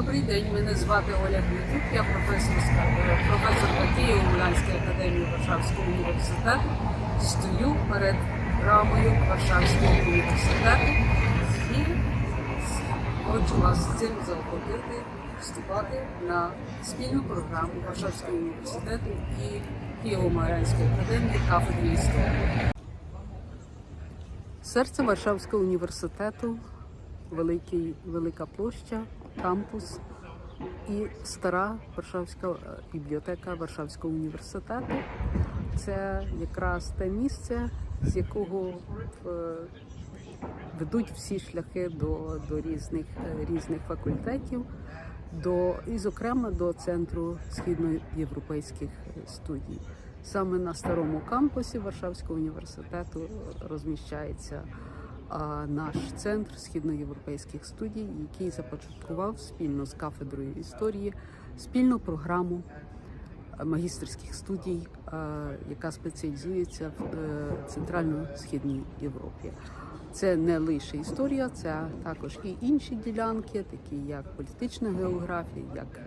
Добрий день, мене звати Оля Гнатюк, я професорська, професорка Києво-Мулянської академії Варшавського університету. Стою перед рамою Варшавського університету і хочу вас з цим заохотити вступати на спільну програму Варшавського університету і Києво-Мулянської академії кафедри історії. Серце Варшавського університету, великий, велика площа, кампус і стара Варшавська е, бібліотека Варшавського університету. Це якраз те місце, з якого е, ведуть всі шляхи до, до різних, е, різних факультетів, до, і, зокрема, до центру східноєвропейських студій. Саме на старому кампусі Варшавського університету розміщається наш центр східноєвропейських студій, який започаткував спільно з кафедрою історії спільну програму е, магістерських студій, е, яка спеціалізується в е, центрально-східній Європі. Це не лише історія, це також і інші ділянки, такі як політична географія, як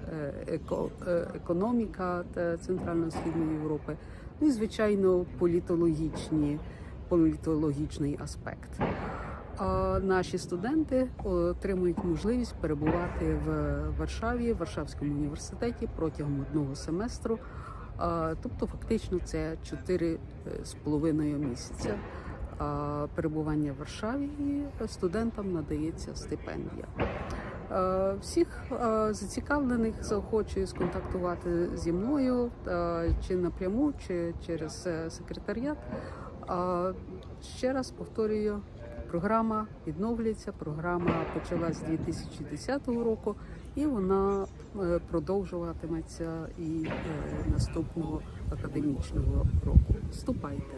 еко, економіка центрально-східної Європи, ну і звичайно політологічні, політологічний аспект. А наші студенти отримують можливість перебувати в Варшаві, в Варшавському університеті протягом одного семестру. Тобто, фактично, це чотири е, з половиною місяця перебування в Варшаві. І студентам надається стипендія. Всіх зацікавлених заохочую сконтактувати зі мною чи напряму, чи через е, секретаріат. Ще раз повторюю, програма відновлюється. Програма почалась з 2010 року, і вона е, продовжуватиметься і е, наступного академічного року. Вступайте.